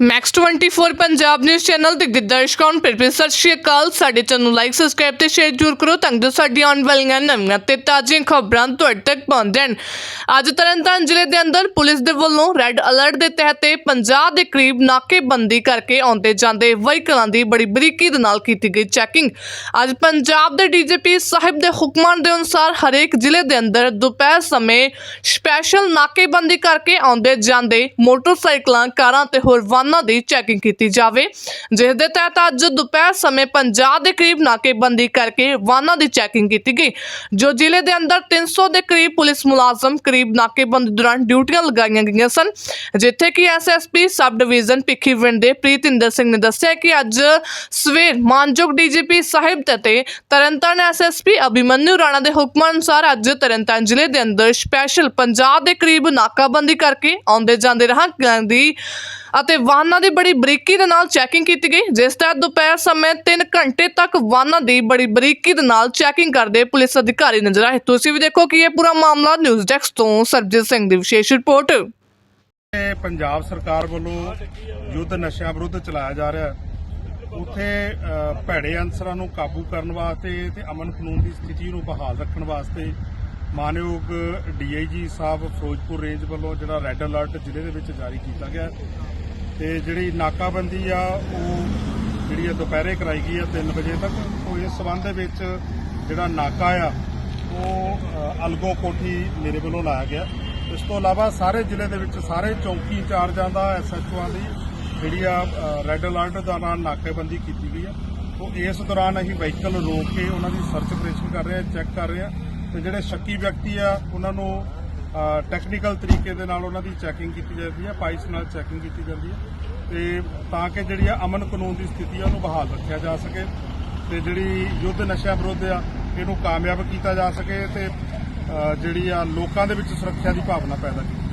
Max 24 Punjab news channel ਦੇ ਦਰਸ਼ਕਾਂ ਨੂੰ ਫਿਰ ਸਤਿ ਸ਼੍ਰੀ ਅਕਾਲ। ਸਾਡੇ ਚੈਨਲ ਨੂੰ ਲਾਈਕ ਸਬਸਕ੍ਰਾਈਬ ਤੇ ਸ਼ੇਅਰ ਜ਼ਰੂਰ ਕਰੋ ਤਾਂ ਜੋ ਸਾਡੀਆਂ ਆਉਣ ਵਾਲੀਆਂ ਨਵੀਆਂ ਤੇ ਤਾਜ਼ੀਆਂ ਖਬਰਾਂ ਤੁਹਾਡੇ ਤੱਕ ਪਹੁੰਚਣ ਅੱਜ ਤਰਨਤਾਰਨ ਜ਼ਿਲ੍ਹੇ ਦੇ ਅੰਦਰ ਪੁਲਿਸ ਦੇ ਵੱਲੋਂ ਰੈੱਡ ਅਲਰਟ ਦੇ ਤਹਿਤ 50 ਦੇ ਕਰੀਬ ਨਾਕੇਬੰਦੀ ਕਰਕੇ ਆਉਂਦੇ ਜਾਂਦੇ ਵਹੀਕਲਾਂ ਦੀ ਬੜੀ ਬਰੀਕੀ ਦੇ ਨਾਲ ਕੀਤੀ ਗਈ ਚੈਕਿੰਗ ਅੱਜ ਪੰਜਾਬ ਦੇ ਡੀਜੀਪੀ ਸਾਹਿਬ ਦੇ ਹੁਕਮਾਂ ਦੇ ਅਨੁਸਾਰ ਹਰੇਕ ਜ਼ਿਲ੍ਹੇ ਦੇ ਅੰਦਰ ਦੁਪਹਿਰ ਸਮੇਂ ਸਪੈਸ਼ਲ ਨਾਕੇਬੰਦੀ ਕਰਕੇ ਆਉਂਦੇ ਜਾਂਦੇ ਮੋਟਰਸਾਈਕਲਾਂ, ਕਾਰਾਂ ਤੇ ਹੋਰ ਵਾਹਨਾਂ ਦੀ ਚੈਕਿੰਗ ਕੀਤੀ ਜਾਵੇ, ਜਿਸ ਦੇ ਤਹਿਤ ਅੱਜ ਦੁਪਹਿਰ ਸਮੇਂ 50 ਦੇ ਕਰੀਬ ਨਾਕੇਬੰਦੀ ਕਰਕੇ ਵਾਹਨਾਂ ਦੀ ਚੈਕਿੰਗ ਕੀਤੀ ਗਈ, ਜੋ ਜ਼ਿਲ੍ਹੇ ਦੇ ਅੰਦਰ 300 ਦੇ ਕਰੀਬ ਪੁਲਿਸ ਮੁਲਾਜ਼ਮ ਕਰੀਬ ਨਾਕੇਬੰਦੀ ਦੌਰਾਨ ਡਿਊਟੀਆਂ ਲਗਾਈਆਂ ਗਈਆਂ ਸਨ, ਜਿੱਥੇ ਕਿ ਐਸਐਸਪੀ ਸਬ ਡਿਵੀਜ਼ਨ ਭਿੱਖੀਵਿੰਡ ਦੇ ਪ੍ਰੀਤਿੰਦਰ ਸਿੰਘ ਨੇ ਦੱਸਿਆ ਕਿ ਅੱਜ ਸਵੇਰ ਮਾਨਯੋਗ ਡੀਜੀਪੀ ਸਾਹਿਬ ਤੇ ਤਰਨਤਾਰਨ ਐਸਐਸਪੀ ਅਭਿਮਨਿਊ ਰਾਣਾ ਦੇ ਹੁਕਮਾਂ ਅਨੁਸਾਰ ਅੱਜ ਤਰਨਤਾਰਨ ਜ਼ਿਲ੍ਹੇ ਦੇ ਅੰਦਰ ਸਪੈਸ਼ਲ 50 ਦੇ ਕਰੀਬ ਨਾਕਾਬੰਦੀ ਕਰਕੇ ਆਉਂਦੇ ਜਾਂਦੇ ਰਹਾਂ ਦੀ ਅਤੇ ਵਾਹਨਾਂ ਦੀ ਬੜੀ ਬਰੀਕੀ ਦੇ ਨਾਲ ਚੈਕਿੰਗ ਕੀਤੀ ਗਈ। ਜਿਸ ਤਹਿਤ ਦੁਪਹਿਰ ਸਮੇਂ 3 ਘੰਟੇ ਤੱਕ ਵਾਹਨਾਂ ਦੀ ਬੜੀ ਬਰੀਕੀ ਦੇ ਨਾਲ ਚੈਕਿੰਗ ਕਰਦੇ ਪੁਲਿਸ ਅਧਿਕਾਰੀ ਨਜ਼ਰ ਆਏ। ਤੁਸੀਂ ਵੀ ਦੇਖੋ ਕਿ ਇਹ ਪੂਰਾ ਮਾਮਲਾ ਨਿਊਜ਼ ਡੈਸਕ ਤੋਂ ਸਰਬਜੀਤ ਸਿੰਘ ਦੀ ਵਿਸ਼ੇਸ਼ ਰਿਪੋਰਟ। ਇਹ ਪੰਜਾਬ ਸਰਕਾਰ ਵੱਲੋਂ ਯੁੱਧ ਨਸ਼ਿਆਂ ਵਿਰੁੱਧ ਚਲਾਇਆ ਜਾ ਰਿਹਾ ਉਥੇ ਭੈੜੇ ਅਨਸਰਾਂ ਨੂੰ ਕਾਬੂ ਕਰਨ ਵਾਸਤੇ ਤੇ ਅਮਨ ਕਾਨੂੰਨ ਦੀ ਸਥਿਤੀ ਨੂੰ ਬਹਾਲ ਰੱਖਣ ਵਾਸਤੇ ਮਾਨਯੋਗ ਡੀਆਈਜੀ ਸਾਹਿਬ ਫਿਰੋਜ਼ਪੁਰ ਰੇਂਜ ਵੱਲੋਂ ਜਿਹੜਾ ਰੈੱਡ ਅਲਰਟ ਜ਼ਿਲ੍ਹੇ ਦੇ ਵਿੱਚ ਜਾਰੀ ਕੀਤਾ ਗਿਆ ਤੇ ਜਿਹੜੀ ਨਾਕਾਬੰਦੀ ਆ, ਉਹ ਜਿਹੜੀ ਆ ਦੁਪਹਿਰੇ ਕਰਾਈ ਗਈ ਆ 3 ਵਜੇ ਤੱਕ। ਉਹ ਇਸ ਸਬੰਧ ਦੇ ਵਿੱਚ ਜਿਹੜਾ ਨਾਕਾ ਆ, ਉਹ ਅਲਗੋ ਕੋਠੀ ਮੇਰੇ ਵੱਲੋਂ ਲਾਇਆ ਗਿਆ। ਇਸ ਤੋਂ ਇਲਾਵਾ ਸਾਰੇ ਜ਼ਿਲ੍ਹੇ ਦੇ ਵਿੱਚ ਸਾਰੇ ਚੌਂਕੀ ਇੰਚਾਰਜਾਂ ਦਾ ਐਸਐਚਓਆਂ ਦੀ ਜਿਹੜੀ ਆ ਰੈੱਡ ਅਲਰਟ ਦਾ ਨਾਲ ਨਾਕੇਬੰਦੀ ਕੀਤੀ ਗਈ ਆ। ਉਹ ਇਸ ਦੌਰਾਨ ਅਸੀਂ ਵਹੀਕਲ ਰੋਕ ਕੇ ਉਹਨਾਂ ਦੀ ਸਰਚ ਆਪਰੇਸ਼ਨ ਕਰ ਰਹੇ ਆ, ਚੈੱਕ ਕਰ ਰਹੇ ਆ। ਤੇ ਜਿਹੜੇ ਸ਼ੱਕੀ ਵਿਅਕਤੀ ਆ, ਉਹਨਾਂ ਨੂੰ ਟੈਕਨੀਕਲ ਤਰੀਕੇ ਦੇ ਨਾਲ ਉਹਨਾਂ ਦੀ ਚੈਕਿੰਗ ਕੀਤੀ ਜਾਂਦੀ ਹੈ ਪਾਈਸ ਨਾਲ ਚੈਕਿੰਗ ਕੀਤੀ ਜਾਂਦੀ ਹੈ ਤੇ ਤਾਂ ਕਿ ਜਿਹੜੀ ਆ ਅਮਨ ਕਾਨੂੰਨ ਦੀ ਸਥਿਤੀ ਆ, ਉਹਨੂੰ ਬਹਾਲ ਰੱਖਿਆ ਜਾ ਸਕੇ ਤੇ ਜਿਹੜੀ ਯੁੱਧ ਨਸ਼ਾ ਵਿਰੁੱਧ ਆ, ਇਹਨੂੰ ਕਾਮਯਾਬ ਕੀਤਾ ਜਾ ਸਕੇ ਤੇ ਜਿਹੜੀ ਆ ਲੋਕਾਂ ਦੇ ਵਿੱਚ ਸੁਰੱਖਿਆ ਦੀ ਭਾਵਨਾ ਪੈਦਾ ਕੀਤੀ